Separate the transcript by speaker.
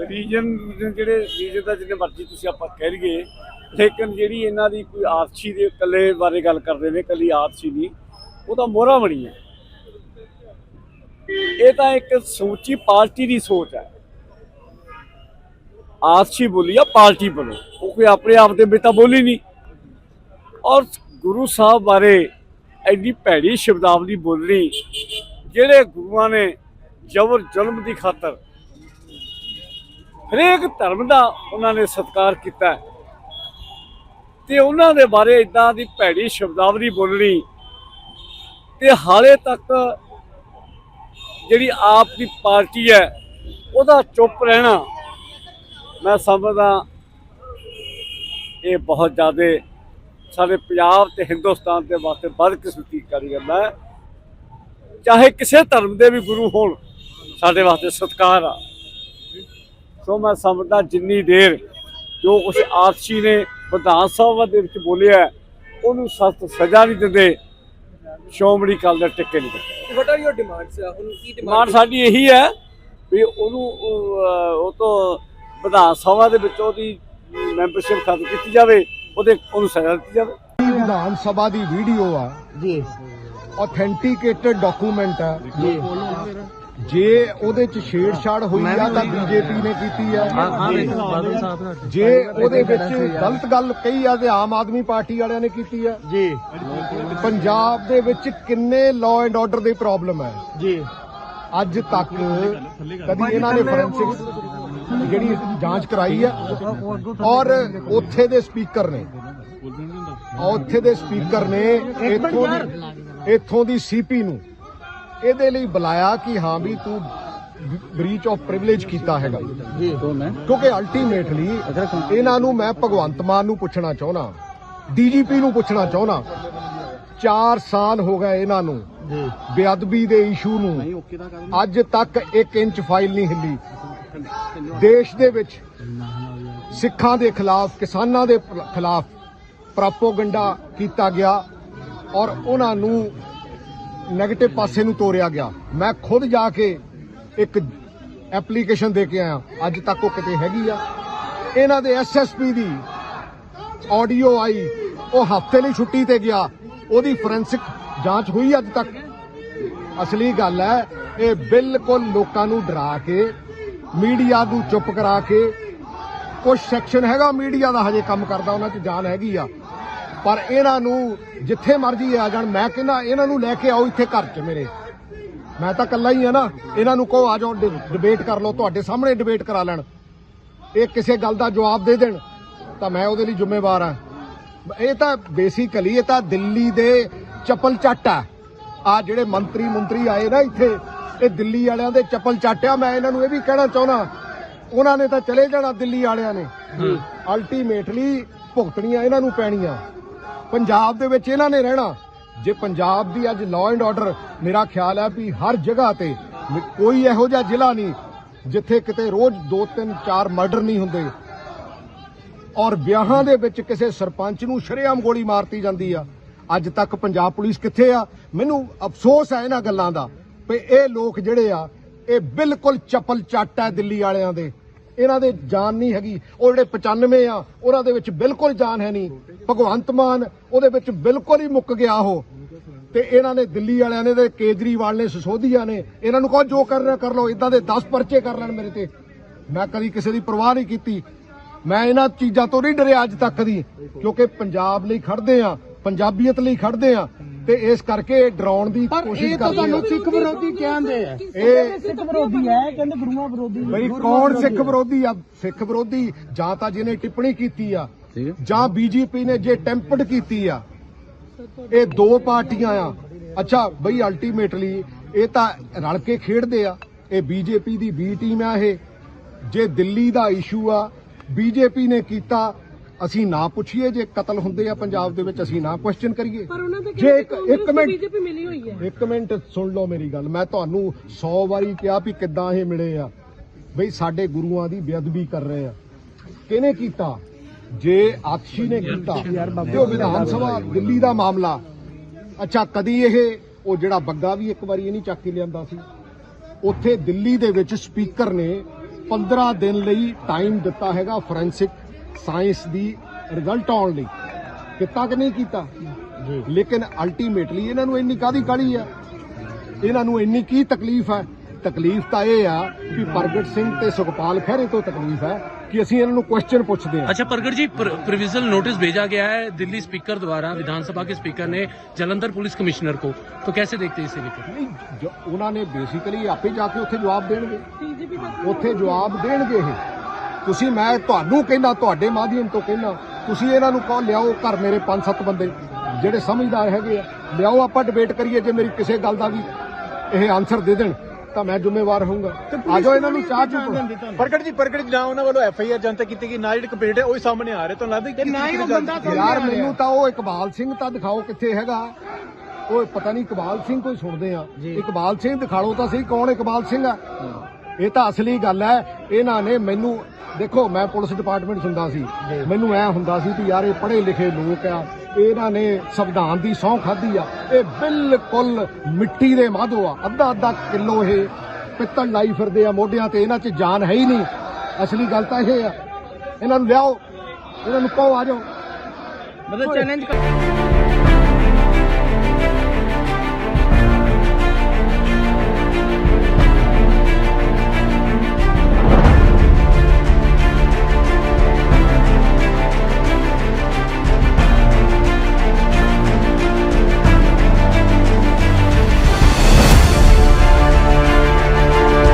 Speaker 1: Reason ਜਿਹੜੇ reason ਦਾ ਜਿੰਨੇ ਮਰਜ਼ੀ ਤੁਸੀਂ ਆਪਾਂ ਕਹਿ ਲਈਏ, ਲੇਕਿਨ ਜਿਹੜੀ ਇਹਨਾਂ ਦੀ ਕੋਈ ਆਤਸ਼ੀ ਦੇ ਇਕੱਲੇ ਬਾਰੇ ਗੱਲ ਕਰਦੇ ਨੇ, ਇਕੱਲੀ ਆਤਸ਼ੀ ਨਹੀਂ, ਉਹ ਤਾਂ ਮੋਹਰਾ ਬਣੀ ਹੈ ਇਹ ਤਾਂ ਇੱਕ ਸਮੁੱਚੀ ਪਾਰਟੀ ਦੀ ਸੋਚ ਹੈ। ਆਤਸ਼ੀ ਬੋਲੀ ਆ, ਪਾਰਟੀ ਬੋਲੋ। ਉਹ ਕੋਈ ਆਪਣੇ ਆਪ ਦੇ ਵਿੱਚ ਤਾਂ ਬੋਲੀ ਨਹੀਂ। ਔਰ ਗੁਰੂ ਸਾਹਿਬ ਬਾਰੇ ਐਡੀ ਭੈੜੀ ਸ਼ਬਦਾਵਲੀ ਬੋਲਣੀ, ਜਿਹੜੇ ਗੁਰੂਆਂ ਨੇ ਜ਼ਬਰ ਜ਼ੁਲਮ ਦੀ ਖਾਤਰ। ਹਰੇਕ ਧਰਮ ਦਾ ਉਹਨਾਂ ਨੇ ਸਤਿਕਾਰ ਕੀਤਾ ਤੇ ਉਹਨਾਂ ਦੇ ਬਾਰੇ ਇਦਾਂ ਦੀ ਭੈੜੀ ਸ਼ਬਦਾਵਲੀ ਬੋਲਣੀ ਤੇ ਹਾਲੇ ਤੱਕ ਜਿਹੜੀ ਆਪ ਦੀ ਪਾਰਟੀ ਹੈ, ਉਹਦਾ ਚੁੱਪ ਰਹਿਣਾ ਮੈਂ ਸਮਝਦਾ ਇਹ ਬਹੁਤ ਜ਼ਿਆਦਾ ਸਾਡੇ ਪੰਜਾਬ ਤੇ ਹਿੰਦੁਸਤਾਨ ਦੇ ਵਾਸਤੇ ਬਦਕਿਸਮਤੀ ਕਰੀ ਜਾਂਦਾ ਹੈ। ਚਾਹੇ ਕਿਸੇ ਧਰਮ ਦੇ ਵੀ ਗੁਰੂ ਹੋਣ ਸਾਡੇ ਵਾਸਤੇ ਸਤਿਕਾਰ ਆ। ਸੋ ਮੈਂ ਸਮਝਦਾ ਜਿੰਨੀ ਦੇਰ ਜੋ ਕੁਛ ਆਤਸ਼ੀ ਨੇ ਵਿਧਾਨ ਸਭਾ ਦੇ ਵਿੱਚ ਬੋਲਿਆ ਉਹਨੂੰ ਸਖਤ ਸਜ਼ਾ ਨਹੀਂ ਦਿੰਦੇ ਸ਼੍ਰੋਮਣੀ ਅਕਾਲੀ ਦਲ ਟਿੱਕੇ ਨਹੀਂ ਦਿੰਦੇ।
Speaker 2: ਵਾਟ ਆਰ ਯੂਰ ਡਿਮਾਂਡਸ ਹੁਣ ਕੀ
Speaker 1: ਡਿਮਾਂਡ
Speaker 2: ਡਿਮਾਂਡ
Speaker 1: ਸਾਡੀ ਇਹੀ ਹੈ ਵੀ ਉਹਨੂੰ ਉਹ, ਤੋਂ ਵਿਧਾਨ ਸਭਾ ਦੇ ਵਿੱਚ ਉਹਦੀ ਮੈਂਬਰਸ਼ਿਪ ਖਤਮ ਕੀਤੀ ਜਾਵੇ ਉਹਦੇ ਉਹਨੂੰ ਸਜ਼ਾ ਦਿੱਤੀ ਜਾਵੇ।
Speaker 3: ਇਹ ਵਿਧਾਨ ਸਭਾ ਦੀ ਵੀਡੀਓ ਆ।
Speaker 4: ਜੀ।
Speaker 3: ਆਥੈਂਟਿਕੇਟਡ ਡਾਕੂਮੈਂਟ ਆ।
Speaker 4: ਜੀ।
Speaker 3: ਜੇ ਉਹਦੇ ਚ ਛੇੜਛਾੜ ਹੋਈ ਆ ਤਾਂ ਬੀਜੇਪੀ ਨੇ ਕੀਤੀ ਆ। ਜੇ ਉਹਦੇ ਵਿੱਚ ਗਲਤ ਗੱਲ ਕਹੀ ਆ ਤੇ ਆਮ ਆਦਮੀ ਪਾਰਟੀ ਵਾਲਿਆਂ ਨੇ ਕੀਤੀ ਆ।
Speaker 4: ਜੀ।
Speaker 3: ਪੰਜਾਬ ਦੇ ਵਿੱਚ ਕਿੰਨੇ ਲਾਅ ਐਂਡ ਆਰਡਰ ਦੀ ਪ੍ਰੋਬਲਮ ਹੈ
Speaker 4: ਜੀ।
Speaker 3: ਅੱਜ ਤੱਕ ਕਦੀ ਇਹਨਾਂ ਨੇ ਫੋਰੈਂਸਿਕ ਜਿਹੜੀ ਜਾਂਚ ਕਰਾਈ ਆ ਔਰ ਉੱਥੇ ਦੇ ਸਪੀਕਰ ਨੇ। ਉੱਥੇ ਦੇ ਸਪੀਕਰ ਨੇ ਇੱਥੋਂ ਦੀ ਇੱਥੋਂ ਦੀ ਸੀਪੀ ਨੂੰ ਇਹਦੇ ਲਈ ਬੁਲਾਇਆ ਕਿ ਹਾਂ ਵੀ ਤੂੰ ਬ੍ਰੀਚ ਆਫ ਪ੍ਰਿਵਿਲੇਜ ਕੀਤਾ ਹੈਗਾ।
Speaker 4: ਜੀ ਤੋਂ ਮੈਂ
Speaker 3: ਕਿਉਂਕਿ ਅਲਟੀਮੇਟਲੀ ਇਹਨਾਂ ਨੂੰ ਮੈਂ ਭਗਵੰਤ ਮਾਨ ਨੂੰ ਪੁੱਛਣਾ ਚਾਹੁੰਦਾ ਡੀਜੀਪੀ ਨੂੰ ਪੁੱਛਣਾ ਚਾਹੁੰਦਾ। 4 ਸਾਲ ਹੋ ਗਏ ਇਹਨਾਂ ਨੂੰ।
Speaker 4: ਜੀ।
Speaker 3: ਬੇਅਦਬੀ ਦੇ ਇਸ਼ੂ ਨੂੰ। ਅੱਜ ਤੱਕ 1 ਇੰਚ ਫਾਈਲ ਨਹੀਂ ਹਿੱਲੀ। ਦੇਸ਼ ਦੇ ਵਿੱਚ ਸਿੱਖਾਂ ਦੇ ਖਿਲਾਫ ਕਿਸਾਨਾਂ ਦੇ ਖਿਲਾਫ ਪ੍ਰਾਪੋਗੰਡਾ ਕੀਤਾ ਗਿਆ ਔਰ ਉਹਨਾਂ ਨੂੰ ਨੈਗੇਟਿਵ ਪਾਸੇ ਨੂੰ ਤੋਰਿਆ ਗਿਆ। ਮੈਂ ਖੁਦ ਜਾ ਕੇ ਇੱਕ ਐਪਲੀਕੇਸ਼ਨ ਦੇ ਕੇ ਆਇਆ। ਅੱਜ ਤੱਕ ਉਹ ਕਿਤੇ ਹੈਗੀ ਆ। ਇਹਨਾਂ ਦੇ ਐਸਐਸਪੀ ਦੀ ਆਡੀਓ ਆਈ। ਉਹ ਹਫ਼ਤੇ ਲਈ ਛੁੱਟੀ ਤੇ ਗਿਆ। ਉਹਦੀ ਫੋਰੈਂਸਿਕ ਜਾਂਚ ਹੋਈ ਅੱਜ ਤੱਕ। ਅਸਲੀ ਗੱਲ ਹੈ, ਇਹ ਬਿਲਕੁਲ ਲੋਕਾਂ ਨੂੰ ਡਰਾ ਕੇ, ਮੀਡੀਆ ਨੂੰ ਚੁੱਪ ਕਰਾ ਕੇ ਕੁਝ ਸੈਕਸ਼ਨ ਹੈਗਾ, ਮੀਡੀਆ ਦਾ ਹਜੇ ਕੰਮ ਕਰਦਾ, ਉਹਨਾਂ 'ਚ ਜਾਨ ਹੈਗੀ ਆ। ਪਰ ਇਹਨਾਂ ਨੂੰ ਜਿੱਥੇ ਮਰਜ਼ੀ ਆ ਜਾਣ ਮੈਂ ਕਹਿੰਦਾ ਇਹਨਾਂ ਨੂੰ ਲੈ ਕੇ ਆਓ ਇੱਥੇ ਘਰ 'ਚ ਮੇਰੇ। ਮੈਂ ਤਾਂ ਇਕੱਲਾ ਹੀ ਆ ਨਾ ਇਹਨਾਂ ਨੂੰ ਕਹੋ ਆ ਜਾਓ ਡਿਬੇਟ ਕਰ ਲਓ ਤੁਹਾਡੇ ਸਾਹਮਣੇ ਡਿਬੇਟ ਕਰਾ ਲੈਣ। ਇਹ ਕਿਸੇ ਗੱਲ ਦਾ ਜਵਾਬ ਦੇ ਦੇਣ ਤਾਂ ਮੈਂ ਉਹਦੇ ਲਈ ਜ਼ਿੰਮੇਵਾਰ ਆ ਇਹ ਤਾਂ ਬੇਸਿਕਲੀ ਇਹ ਤਾਂ ਦਿੱਲੀ ਦੇ ਚੱਪਲ ਚੱਟ ਆ। ਆ ਜਿਹੜੇ ਮੰਤਰੀ ਮੰਤਰੀ ਆਏ ਨਾ ਇੱਥੇ ਇਹ ਦਿੱਲੀ ਵਾਲਿਆਂ ਦੇ ਚੱਪਲ ਚੱਟ ਆ। ਮੈਂ ਇਹਨਾਂ ਨੂੰ ਇਹ ਵੀ ਕਹਿਣਾ ਚਾਹੁੰਦਾ ਉਹਨਾਂ ਨੇ ਤਾਂ ਚਲੇ ਜਾਣਾ ਦਿੱਲੀ ਵਾਲਿਆਂ ਨੇ। ਅਲਟੀਮੇਟਲੀ ਭੁਗਤਣੀਆਂ ਇਹਨਾਂ ਨੂੰ ਪੈਣੀਆਂ। ਪੰਜਾਬ ਦੇ ਵਿੱਚ ਇਹਨਾਂ ਨੇ ਰਹਿਣਾ। ਜੇ ਪੰਜਾਬ ਦੀ ਅੱਜ ਲਾਅ ਐਂਡ ਆਰਡਰ ਮੇਰਾ ਖਿਆਲ ਹੈ ਵੀ ਹਰ ਜਗ੍ਹਾ ਤੇ ਕੋਈ ਇਹੋ ਜਿਹਾ ਜ਼ਿਲ੍ਹਾ ਨਹੀਂ ਜਿੱਥੇ ਕਿਤੇ ਰੋਜ਼ 2 3 4 ਮਰਡਰ ਨਹੀਂ ਹੁੰਦੇ। ਔਰ ਵਿਆਹਾਂ ਦੇ ਵਿੱਚ ਕਿਸੇ ਸਰਪੰਚ ਨੂੰ ਸ਼ਰੇਆਮ ਗੋਲੀ ਮਾਰਤੀ ਜਾਂਦੀ ਆ। ਅੱਜ ਤੱਕ ਪੰਜਾਬ ਪੁਲਿਸ ਕਿੱਥੇ ਆ? ਮੈਨੂੰ ਅਫਸੋਸ ਹੈ ਇਹਨਾਂ ਗੱਲਾਂ ਦਾ ਵੀ ਇਹ ਲੋਕ ਜਿਹੜੇ ਆ, ਇਹ ਬਿਲਕੁਲ ਚਪਲ ਚੱਟ ਹੈ ਦਿੱਲੀ ਵਾਲਿਆਂ ਦੇ। ਇਹਨਾਂ ਦੇ ਜਾਨ ਨਹੀਂ ਹੈਗੀ। ਉਹ ਜਿਹੜੇ 95 ਆ, ਉਹਨਾਂ ਦੇ ਵਿੱਚ ਬਿਲਕੁਲ ਜਾਨ ਹੈ ਨਹੀਂ। ਭਗਵੰਤ ਮਾਨ ਉਹਦੇ ਵਿੱਚ ਬਿਲਕੁਲ ਹੀ ਮੁੱਕ ਗਿਆ ਉਹ। ਤੇ ਇਹਨਾਂ ਨੇ ਦਿੱਲੀ ਵਾਲਿਆਂ ਨੇ ਤੇ ਕੇਜਰੀਵਾਲ ਨੇ, ਸਿਸੋਦੀਆ ਨੇ, ਇਹਨਾਂ ਨੂੰ ਕਹੋ ਜੋ ਕਰਨਾ ਕਰ ਲਓ। ਇਦਾਂ ਦੇ 10 ਪਰਚੇ ਕਰ ਲੈਣ ਮੇਰੇ ਤੇ। ਮੈਂ ਕਦੀ ਕਿਸੇ ਦੀ ਪਰਵਾਹ ਨਹੀਂ ਕੀਤੀ। ਮੈਂ ਇਹਨਾਂ ਚੀਜ਼ਾਂ ਤੋਂ ਨਹੀਂ ਡਰਿਆ ਅੱਜ ਤੱਕ ਦੀ, ਕਿਉਂਕਿ ਪੰਜਾਬ ਲਈ ਖੜਦੇ ਆ ਪੰਜਾਬੀਅਤ ਲਈ ਖੜਦੇ ਆ ਤੇ ਇਸ ਕਰਕੇ ਇਹ ਡਰਾਉਣ ਦੀ
Speaker 4: ਪਰ
Speaker 3: ਕੋਸ਼ਿਸ਼
Speaker 4: ਇਹ ਤਾਂ
Speaker 3: ਕਰਦੇ
Speaker 4: ਤੁਹਾਨੂੰ
Speaker 3: ਆ।
Speaker 4: ਸਿੱਖ ਵਿਰੋਧੀ ਕਹਿੰਦੇ ਆ।
Speaker 3: ਇਹ
Speaker 4: ਸਿੱਖ ਵਿਰੋਧੀ ਹੈ ਕਹਿੰਦੇ ਗੁਰੂਆਂ ਵਿਰੋਧੀ
Speaker 3: ਬਈ ਕੌਣ ਸਿੱਖ ਵਿਰੋਧੀ ਆ? ਸਿੱਖ ਵਿਰੋਧੀ ਜਾਂ ਤਾਂ ਜਿਹਨੇ ਟਿੱਪਣੀ ਕੀਤੀ ਆ ਜਾਂ ਬੀਜੇਪੀ ਨੇ ਜੇ ਟੈਂਪਰਡ ਕੀਤੀ ਆ ਇਹ ਦੋ ਪਾਰਟੀਆਂ ਆ। ਅੱਛਾ ਬਈ ਅਲਟੀਮੇਟਲੀ ਇਹ ਤਾਂ ਰਲ ਕੇ ਖੇਡਦੇ ਆ। ਇਹ ਬੀਜੇਪੀ ਦੀ ਬੀ ਟੀਮ ਆ ਇਹ। ਜੇ ਦਿੱਲੀ ਦਾ ਇਸ਼ੂ ਆ ਬੀਜੇਪੀ ਨੇ ਕੀਤਾ ਅਸੀਂ ਨਾ ਪੁੱਛੀਏ ਜੇ ਕਤਲ ਹੁੰਦੇ ਆ ਪੰਜਾਬ ਦੇ ਵਿੱਚ ਅਸੀਂ ਨਾ ਕੁਐਸਚਨ ਕਰੀਏ।
Speaker 5: ਪਰ ਉਹਨਾਂ ਦੇ
Speaker 3: ਜੇ ਇੱਕ ਇੱਕ ਮਿੰਟ
Speaker 5: ਬੀਜੇਪੀ ਮਿਲੀ ਹੋਈ ਹੈ।
Speaker 3: ਇੱਕ ਮਿੰਟ ਸੁਣ ਲਓ ਮੇਰੀ ਗੱਲ। ਮੈਂ ਤੁਹਾਨੂੰ 100 ਵਾਰੀ ਕਿਹਾ ਵੀ ਕਿੱਦਾਂ ਇਹ ਮਿਲੇ ਆ। ਬਈ ਸਾਡੇ ਗੁਰੂਆਂ ਦੀ ਬੇਅਦਬੀ ਕਰ ਰਹੇ ਆ। ਕਿਹਨੇ ਕੀਤਾ? ਜੇ ਆਕਸ਼ੀ ਨੇ ਕੀਤਾ ਤੇ ਉਹ ਵਿਧਾਨ ਸਭਾ ਦਿੱਲੀ ਦਾ ਮਾਮਲਾ। ਅੱਛਾ ਕਦੀ ਇਹ ਉਹ ਜਿਹੜਾ ਬੱਗਾ ਵੀ ਇੱਕ ਵਾਰੀ ਇਹ ਨਹੀਂ ਚੱਕ ਕੇ ਲਿਆਂਦਾ ਸੀ। ਉੱਥੇ ਦਿੱਲੀ ਦੇ ਵਿੱਚ ਸਪੀਕਰ ਨੇ 15 ਦਿਨ ਲਈ ਟਾਈਮ ਦਿੱਤਾ ਹੈਗਾ ਫੋਰੈਂਸਿਕ ਸਾਇੰਸ ਦੀ ਰਿਜ਼ਲਟ ਆਉਣ ਲਈ ਕੀਤਾ ਕਿ ਨਹੀਂ ਕੀਤਾ ਲੇਕਿਨ ਅਲਟੀਮੇਟਲੀ ਇਹਨਾਂ ਨੂੰ ਇੰਨੀ ਕਾਦੀ ਕਾਲੀ ਆ ਇਹਨਾਂ ਨੂੰ ਇੰਨੀ ਕੀ ਤਕਲੀਫ ਹੈ ਤਕਲੀਫ ਤਾਂ ਇਹ ਆ ਕਿ ਪ੍ਰਗਟ ਸਿੰਘ ਤੇ ਸੁਖਪਾਲ ਖਹਿਰੇ ਤੋਂ ਤਕਲੀਫ ਹੈ ਕਿ ਅਸੀਂ ਇਹਨਾਂ ਨੂੰ ਕੁਐਸਚਨ ਪੁੱਛਦੇ ਹਾਂ
Speaker 2: अच्छा प्रगट जी प्रोविजनल नोटिस भेजा गया है दिल्ली स्पीकर द्वारा विधानसभा के स्पीकर ने जलंधर पुलिस कमिश्नर को तो कैसे देखते हैं इसे लेकर
Speaker 3: ਨਹੀਂ ਜ- ਉਹਨਾਂ ਨੇ ਬੇਸਿਕਲੀ ਆਪੇ ਜਾ ਕੇ ਉੱਥੇ ਜਵਾਬ ਦੇਣਗੇ ਉੱਥੇ ਜਵਾਬ ਦੇਣਗੇ ਇਹ ਤੁਸੀਂ ਮੈਂ ਤੁਹਾਨੂੰ ਕਹਿੰਦਾ ਤੁਹਾਡੇ ਮਾਧਿਅਮ ਤੋਂ ਕਹਿੰਦਾ ਤੁਸੀਂ ਇਹਨਾਂ ਨੂੰ ਕਹੋ ਲਿਆਓ ਘਰ ਮੇਰੇ ਪੰਜ ਸੱਤ ਬੰਦੇ ਜਿਹੜੇ ਸਮਝਦਾਰ ਹੈਗੇ ਆ। ਲਿਆਓ ਆਪਾਂ ਡਿਬੇਟ ਕਰੀਏ ਜੇ ਮੇਰੀ ਕਿਸੇ ਗੱਲ ਦਾ ਵੀ ਇਹ ਆਨਸਰ ਦੇ ਦੇਣ ਤਾਂ ਮੈਂ ਜ਼ਿੰਮੇਵਾਰ ਹੋਊਂਗਾ। ਆਜੋ ਇਹਨਾਂ ਨੂੰ ਚਾਹ ਚੁੱਕ
Speaker 5: ਪ੍ਰਗਟ ਜੀ ਪ੍ਰਗਟ ਜੀ ਨਾ ਉਹਨਾਂ ਵੱਲੋਂ ਐਫ ਆਈ ਆਰ ਜਨਤਕ ਕੀਤੀ ਗਈ ਨਾ ਜਿਹੜੀ ਕੰਪਲੀਟ ਹੈ ਉਹ ਹੀ ਸਾਹਮਣੇ ਆ ਰਿਹਾ ਤੁਹਾਨੂੰ ਲੱਗਦਾ ਕਿ ਨਾ ਹੀ ਉਹ ਬੰਦਾ
Speaker 3: ਯਾਰ ਮੈਨੂੰ ਤਾਂ ਉਹ ਇਕਬਾਲ ਸਿੰਘ ਤਾਂ ਦਿਖਾਓ ਕਿੱਥੇ ਹੈਗਾ। ਉਹ ਪਤਾ ਨਹੀਂ ਇਕਬਾਲ ਸਿੰਘ ਕੋਈ ਸੁਣਦੇ ਆ। ਇਕਬਾਲ ਸਿੰਘ ਦਿਖਾਲੋ ਤਾਂ ਸਹੀ ਕੌਣ ਇਕਬਾਲ ਸਿੰਘ ਆ? ਇਹ ਤਾਂ ਅਸਲੀ ਗੱਲ ਹੈ ਇਹਨਾਂ ਨੇ ਮੈਨੂੰ ਦੇਖੋ ਮੈਂ ਪੁਲਿਸ ਡਿਪਾਰਟਮੈਂਟ 'ਚ ਹੁੰਦਾ ਸੀ। ਮੈਨੂੰ ਐ ਹੁੰਦਾ ਸੀ ਕਿ ਯਾਰ ਇਹ ਪੜ੍ਹੇ ਲਿਖੇ ਲੋਕ ਆ ਇਹਨਾਂ ਨੇ ਸੰਵਿਧਾਨ ਦੀ ਸਹੁੰ ਖਾਧੀ ਆ। ਇਹ ਬਿਲਕੁਲ ਮਿੱਟੀ ਦੇ ਮਾਧੋ ਆ। ਅੱਧਾ ਅੱਧਾ ਕਿਲੋ ਇਹ ਪਿੱਤਲ ਲਾਈ ਫਿਰਦੇ ਆ ਮੋਢਿਆਂ ਤੇ ਇਹਨਾਂ 'ਚ ਜਾਨ ਹੈ ਹੀ ਨਹੀਂ। ਅਸਲੀ ਗੱਲ ਤਾਂ ਇਹ ਆ। ਇਹਨਾਂ ਨੂੰ ਲਿਆਓ। ਇਹਨਾਂ ਨੂੰ ਕਹੋ ਆ ਜਾਓ।
Speaker 4: ਮਤਲਬ ਚੈਲੰਜ